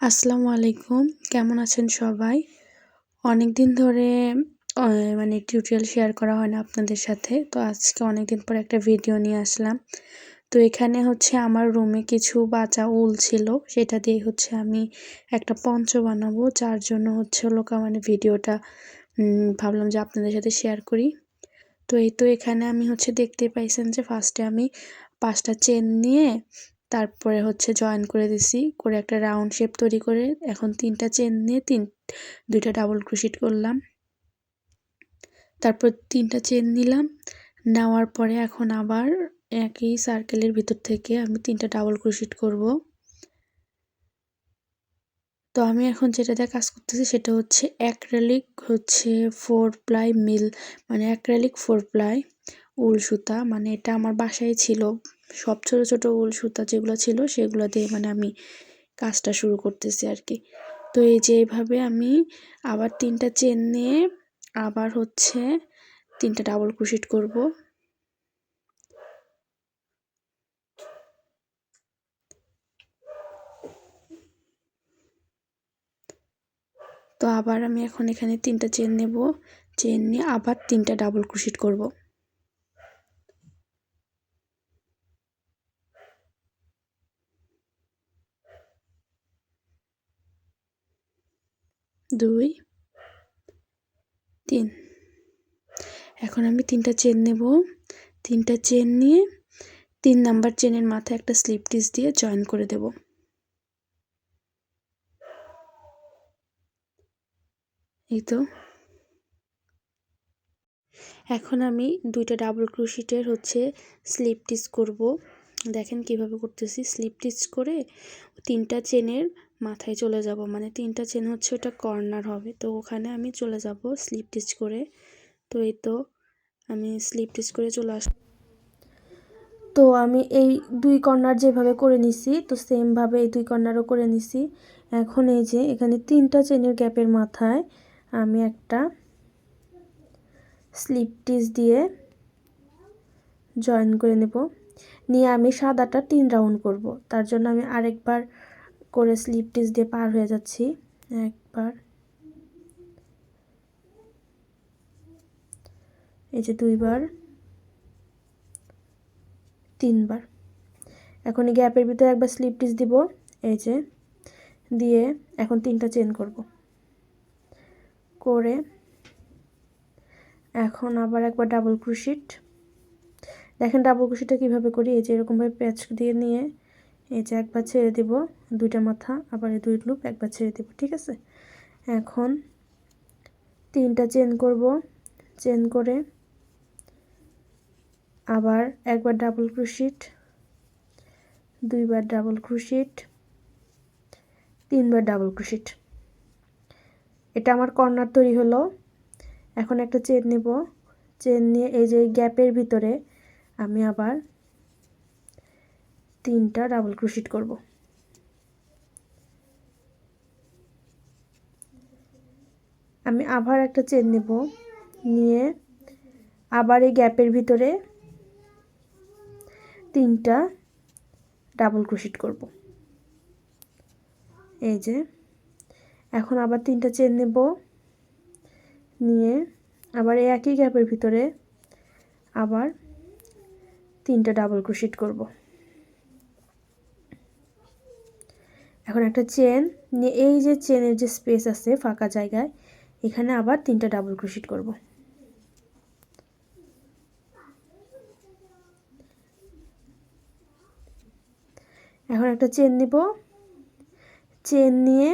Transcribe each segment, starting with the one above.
আসসালামু আলাইকুম। কেমন আছেন সবাই? অনেক দিন ধরে মানে টিউটোরিয়াল শেয়ার করা হয় না আপনাদের সাথে। তো আজকে অনেক দিন পর একটা ভিডিও নিয়ে আসলাম। তো এখানে হচ্ছে আমার রুমে কিছু বাঁচা উল ছিল। সেটা দিয়ে হচ্ছে আমি একটা পঞ্চ বানাবো। যার জন্য হচ্ছে লোকা মানে ভিডিওটা ভাবলাম যে আপনাদের সাথে শেয়ার করি। তো এই তো এখানে আমি হচ্ছে দেখতে পাইছেন যে ফার্স্টে আমি পাঁচটা চেন নিয়ে তারপরে হচ্ছে জয়েন করে দিছি, করে একটা রাউন্ড শেপ তৈরি করে এখন তিনটা চেন নিয়ে তিন, দুইটা ডাবল ক্রোশেট করলাম। তারপর তিনটা চেন নিলাম, নেওয়ার পরে এখন আবার একই সার্কেলের ভিতর থেকে আমি তিনটা ডাবল ক্রোশেট করব। তো আমি এখন যেটাতে কাজ করতেছি সেটা হচ্ছে অ্যাক্রেলিক হচ্ছে ফোর প্লাই মিল মানে অ্যাক্রেলিক ফোর প্লাই উল সুতা মানে এটা আমার বাসায় ছিল। সব ছোটো ছোটো উল সুতা যেগুলো ছিল সেগুলো দিয়ে মানে আমি কাজটা শুরু করতেছি আর কি। তো এই যে এইভাবে আমি আবার তিনটা চেন নিয়ে আবার হচ্ছে তিনটা ডাবল ক্রোশেট করব। তো আবার আমি এখন এখানে তিনটা চেন নেব। চেন নিয়ে আবার তিনটা ডাবল ক্রোশেট করব। দুই, তিন। এখন আমি তিনটা চেন নেব। তিনটা চেন নিয়ে তিন নাম্বার চেনের মাথায় একটা স্লিপ টিস দিয়ে জয়েন করে দেব। এই তো। এখন আমি দুইটা ডাবল ক্রুশিটের হচ্ছে স্লিপ টিস করব। দেখেন কীভাবে করতেছি। স্লিপ টিচ করে তিনটা চেনের মাথায় চলে যাব। মানে তিনটা চেন হচ্ছে ওটা কর্নার হবে। তো ওখানে আমি চলে যাব স্লিপ টিচ করে। তো এই তো আমি স্লিপ টিচ করে চলে আস তো আমি এই দুই কর্নার যেভাবে করে নিছি, তো সেমভাবে এই দুই কর্নারও করে নিছি। এখন এই যে এখানে তিনটা চেনের গ্যাপের মাথায় আমি একটা স্লিপ টিচ দিয়ে জয়েন করে নেব। নিয়ে আমি সাদাটা তিন রাউন্ড করব। তার জন্য আমি আরেকবার করে স্লিপ টিস দিয়ে পার হয়ে যাচ্ছি একবার। এই যে দুইবার, তিনবার। এখন এই গ্যাপের ভিতরে একবার স্লিপ টিস দিব, এই যে দিয়ে এখন তিনটা চেন করব। করে এখন আবার একবার ডাবল ক্রুশিট। দেখেন ডাবল কুশিটা কীভাবে করি, এই যে এরকমভাবে প্যাচ দিয়ে নিয়ে এই যে একবার ছেড়ে দিব দুইটা মাথা, আবার এই দুই লুপ একবার ছেড়ে দিব, ঠিক আছে? এখন তিনটা চেন করব চেন করে আবার একবার ডাবল ক্রুশিট দুইবার ডাবল ক্রুশিট তিনবার ডাবল ক্রুশিট এটা আমার কর্নার তৈরি হলো। এখন একটা চেন নেব। চেন নিয়ে এই যে গ্যাপের ভিতরে আমি আবার তিনটা ডাবল ক্রোশিট করব। আমি আবার একটা চেন নেব, নিয়ে আবার এই গ্যাপের ভিতরে তিনটা ডাবল ক্রোশেট করব। এই যে, এখন আবার তিনটা চেন নেব, নিয়ে আবার এই একই গ্যাপের ভিতরে আবার তিনটা ডাবল ক্রোশেট করব। এখন একটা চেন নিয়ে এই যে চেনের যে স্পেস আছে ফাঁকা জায়গায়, এখানে আবার তিনটা ডাবল ক্রোশেট করব। এখন একটা চেন নিব। চেন নিয়ে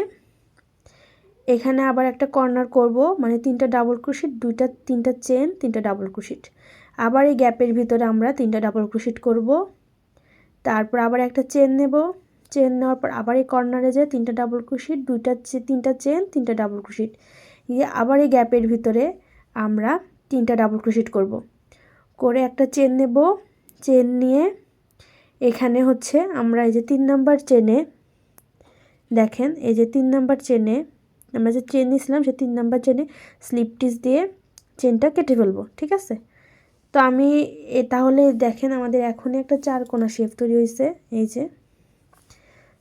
এখানে আবার একটা কর্নার করব মানে তিনটা ডাবল ক্রোশেট দুইটা, তিনটা চেন তিনটা ডাবল ক্রোশেট আবার এই গ্যাপের ভিতরে আমরা তিনটা ডাবল ক্রোশিট করব। তারপর আবার একটা চেন নেব। চেন নেওয়ার পর আবার এই কর্নারে যে তিনটা ডাবল ক্রোশেট দুইটা তিনটা চেন তিনটা ডাবল ক্রোশেট দিয়ে আবার এই গ্যাপের ভিতরে আমরা তিনটা ডাবল ক্রোশেট করব। করে একটা চেন নেব। চেন নিয়ে এখানে হচ্ছে আমরা এই যে তিন নাম্বার চেনে দেখেন, এই যে তিন নাম্বার চেনে আমরা যে চেন নিয়েছিলাম সে তিন নাম্বার চেনে স্লিপ টিস দিয়ে চেনটা কেটে ফেলব, ঠিক আছে? তো আমি তাহলে দেখেন আমাদের এখনই একটা চার কোনা শেপ তৈরি হয়েছে এই যে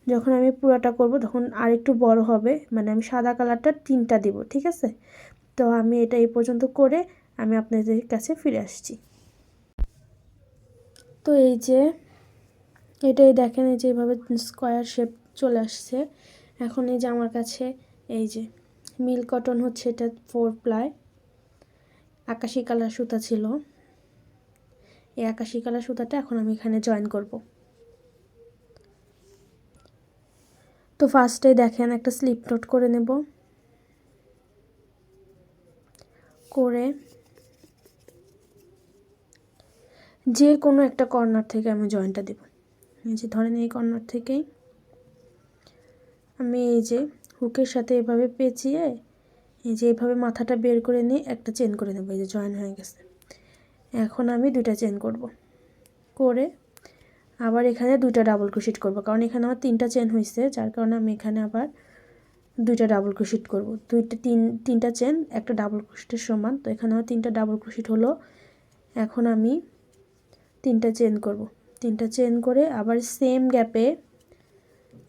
যখন আমি পুরাটা করব তখন আর একটু বড় হবে মানে আমি সাদা কালারটা তিনটা দিব, ঠিক আছে? তো আমি এটা এই পর্যন্ত করে আমি আপনাদের কাছে ফিরে আসছি। তো এই যে, এটাই দেখেন এই যে এইভাবে স্কোয়ার শেপ চলে আসছে। এখন এই যে আমার কাছে এই যে মিল কটন হচ্ছে এটা ফোর প্লাই, আকাশি কালার সুতা ছিল। এই আকাশি কালার সুতাটা এখন আমি এখানে জয়েন করব। তো ফার্স্টে দেখেন একটা স্লিপ নোট করে নেব। করে যে কোনো একটা কর্নার থেকে আমি জয়েন্টটা দেব। এই যে ধরেন এই কর্নার থেকেই আমি এই যে হুকের সাথে এভাবে পেঁচিয়ে এই যে এভাবে মাথাটা বের করে নিয়ে একটা চেন করে নেব, এই যে জয়েন হয়ে গেছে। এখন আমি দুইটা চেন করব। করে আবার এখানে দুইটা ডাবল ক্রোশিট করব। কারণ এখানে আমার তিনটা চেন হয়েছে যার কারণে আমি এখানে আবার দুইটা ডাবল ক্রোশিট করব। দুইটা তিন, তিনটা চেন একটা ডাবল ক্রোশিটের সমান। তো এখানে আমার তিনটা ডাবল ক্রোশিট হলো। এখন আমি তিনটা চেন করব। তিনটা চেন করে আবার সেম গ্যাপে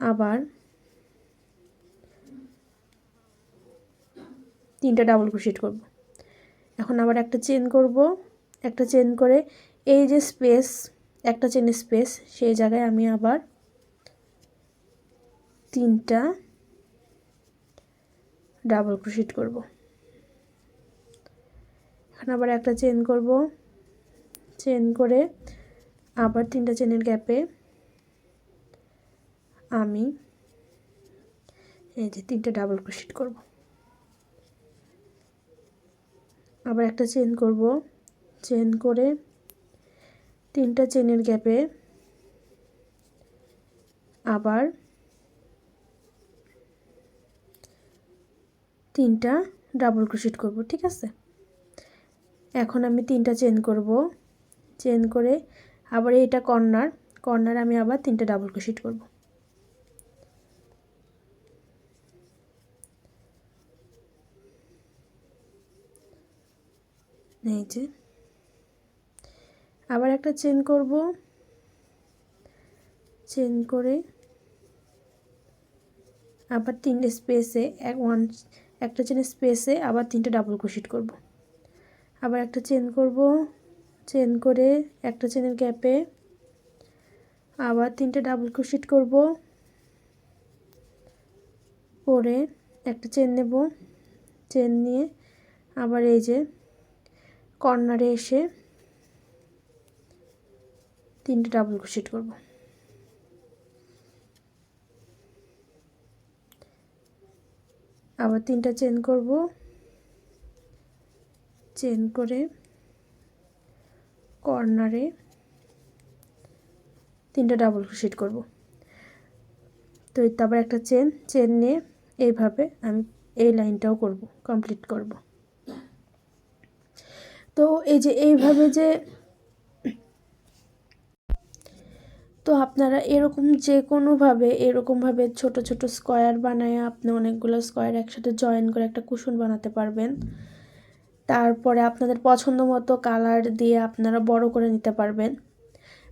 আবার তিনটা ডাবল ক্রোশিট করব। এখন আবার একটা চেন করব। একটা চেন করে এই যে স্পেস একটা চেনের স্পেস, সেই জায়গায় আমি আবার তিনটা ডাবল ক্রোশিট করব। এখন আবার একটা চেন করব। চেন করে আবার তিনটা চেনের গ্যাপে আমি এই যে তিনটা ডাবল ক্রোশিট করব। আবার একটা চেন করব। চেন করে তিনটা চেনের গ্যাপে আবার তিনটা ডাবল ক্রোশিট করব, ঠিক আছে? এখন আমি তিনটা চেন করব। চেন করে আবার এটা কর্নার কর্নার আমি আবার তিনটা ডাবল ক্রোশিট করব। এই যে আবার একটা চেন করব। চেন করে আবার তিনটে স্পেসে, এক ওয়ান একটা চেনের স্পেসে আবার তিনটে ডাবল ক্রোশিট করব। আবার একটা চেন করব, চেন করে একটা চেনের গ্যাপে আবার তিনটে ডাবল ক্রোশিট করব। করে একটা চেন নেব, চেন নিয়ে আবার এই যে কর্নারে এসে তিনটে ডাবল ক্রোশেট করব। আবার তিনটা চেন করব। চেন করে কর্নারে তিনটা ডাবল ক্রোশেট করব। তো তারপর একটা চেন চেন নিয়ে এইভাবে আমি এই লাইনটাও করব কমপ্লিট করব। তো এই যে এইভাবে যে তো আপনারা এরকম যে কোনোভাবে এরকমভাবে ছোট ছোট স্কোয়ার বানায় আপনি অনেকগুলো স্কোয়ার একসাথে জয়েন করে একটা কুশন বানাতে পারবেন। তারপরে আপনাদের পছন্দ মতো কালার দিয়ে আপনারা বড় করে নিতে পারবেন।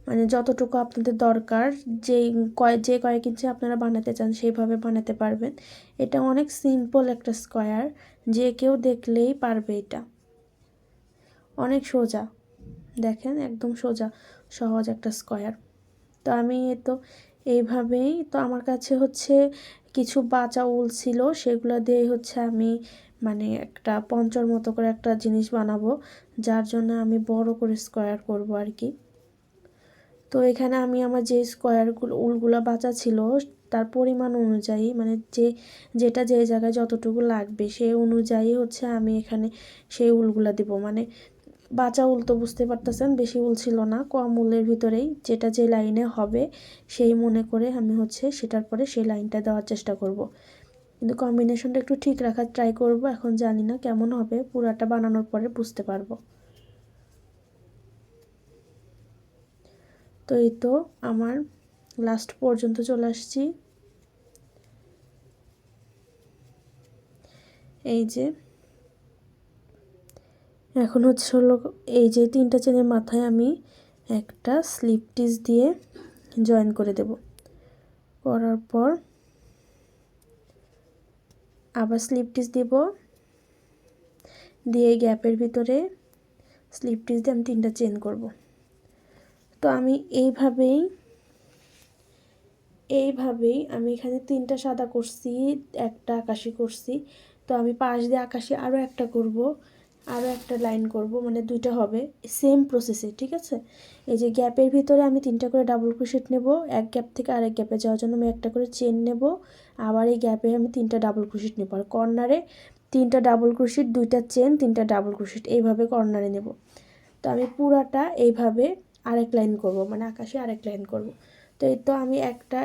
মানে যতটুকু আপনাদের দরকার, যেই কয়, যে কয়েক ইঞ্চি আপনারা বানাতে চান সেইভাবে বানাতে পারবেন। এটা অনেক সিম্পল একটা স্কোয়ার, যে কেউ দেখলেই পারবে এটা। অনেক সোজা, দেখেন একদম সোজা, সহজ একটা স্কোয়ার। তো আমি তো এইভাবেই, তো আমার কাছে হচ্ছে কিছু বাঁচা উল ছিল, সেগুলো দিয়ে হচ্ছে আমি মানে একটা পঞ্চর মতো করে একটা জিনিস বানাবো, যার জন্য আমি বড় করে স্কোয়ার করব আর কি। তো এখানে আমি আমার যে স্কোয়ারগুলো উলগুলো বাঁচা ছিল, তার পরিমাণ অনুযায়ী মানে যে, যেটা যে জায়গায় যতটুকু লাগবে সেই অনুযায়ী হচ্ছে আমি এখানে সেই উলগুলো দিব। মানে বাঁচা উল তো বুঝতে পারতেছেন, বেশি উল ছিল না, কম উলের ভিতরেই যেটা যে লাইনে হবে সেই মনে করে আমি হচ্ছে সেটার পরে সেই লাইনটা দেওয়ার চেষ্টা করব। কিন্তু কম্বিনেশনটা একটু ঠিক রাখার ট্রাই করব, এখন জানি না কেমন হবে, পুরাটা বানানোর পরে বুঝতে পারব তো এই তো আমার লাস্ট পর্যন্ত চলে আসছি এই যে এখন হচ্ছে হলো এই যে তিনটা চেনের মাথায় আমি একটা স্লিপ টিস দিয়ে জয়েন করে দেব। করার পর আবার স্লিপ টিচ দিব। দিয়ে গ্যাপের ভিতরে স্লিপ টিচ দিয়ে আমি তিনটা চেন করব। তো আমি এইভাবেই এইভাবেই আমি এখানে তিনটা সাদা করছি, একটা আকাশি করছি। তো আমি পাশ দিয়ে আকাশি আরও একটা করব। আরও একটা লাইন করব মানে দুইটা হবে। সেম প্রসেসে ঠিক আছে? এই যে গ্যাপের ভিতরে আমি তিনটা করে ডাবল ক্রোশেট নেব, এক গ্যাপ থেকে আরেক গ্যাপে যাওয়ার জন্য আমি একটা করে চেন নেব, আবার এই গ্যাপে আমি তিনটা ডাবল ক্রোশেট নেব। আর কর্নারে তিনটা ডাবল ক্রোশেট দুইটা চেন তিনটা ডাবল ক্রোশেট এইভাবে কর্নারে নেব। তো আমি পুরাটা এইভাবে আরেক লাইন করব মানে আকাশে আরেক লাইন করব। তো এই তো আমি একটা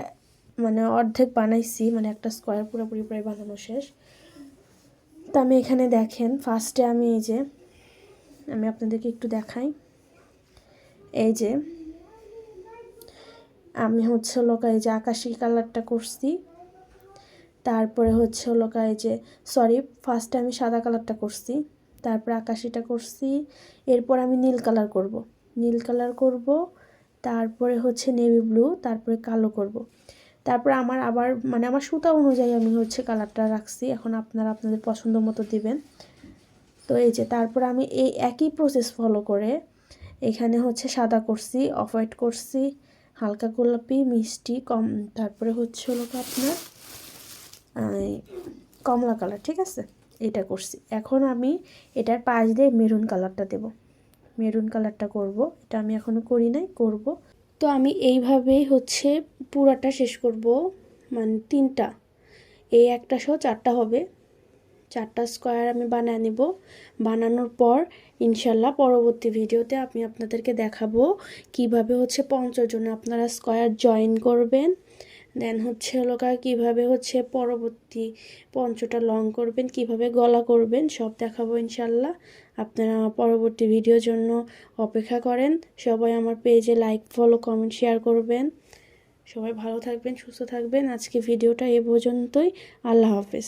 মানে অর্ধেক বানাইছি মানে একটা স্কোয়ার পুরোপুরি প্রায় বানানো শেষ। তো আমি এখানে দেখেন ফার্স্টে আমি এই যে, আমি আপনাদেরকে একটু দেখাই। এই যে, আমি হচ্ছে লোকা এই যে আকাশি কালারটা করছি। তারপরে হচ্ছে লোকা এই যে সরি ফার্স্টে আমি সাদা কালারটা করছি। তারপরে আকাশিটা করছি। এরপর আমি নীল কালার করব। নীল কালার করব, তারপরে হচ্ছে নেভি ব্লু তারপরে কালো করব। তারপরে আমার আবার মানে আমার সুতা অনুযায়ী আমি হচ্ছে কালারটা রাখছি। এখন আপনারা আপনাদের পছন্দ মতো দিবেন। তো এই যে, তারপর আমি এই একই প্রসেস ফলো করে এখানে হচ্ছে সাদা করছি অফ হোয়াইট করছি, হালকা গোলাপি, মিষ্টি, কম, তারপরে হচ্ছে হলো আপনার কমলা কালার ঠিক আছে? এটা করছি। এখন আমি এটার পাশ দিয়ে মেরুন কালারটা দেব। মেরুন কালারটা করব। এটা আমি এখনও করি নাই, করব। তো আমি এইভাবেই হচ্ছে পুরাটা শেষ করব মানে তিনটা। এই একটা সহ চারটা হবে। চারটা স্কোয়ার আমি বানিয়ে নেব। বানানোর পর ইনশাল্লাহ পরবর্তী ভিডিওতে আমি আপনাদেরকে দেখাবো কীভাবে হচ্ছে পঞ্চজনে আপনারা স্কোয়ার জয়েন করবেন। দেন হচ্ছে হলো কীভাবে হচ্ছে পরবর্তী পঞ্চটা লং করবেন, কীভাবে গলা করবেন, সব দেখাবো ইনশাল্লাহ। আপনারা পরবর্তী ভিডিওর জন্য অপেক্ষা করেন। সবাই আমার পেজে লাইক ফলো কমেন্ট শেয়ার করবেন। সবাই ভালো থাকবেন সুস্থ থাকবেন। আজকে ভিডিওটা এ পর্যন্তই। আল্লাহ হাফেজ।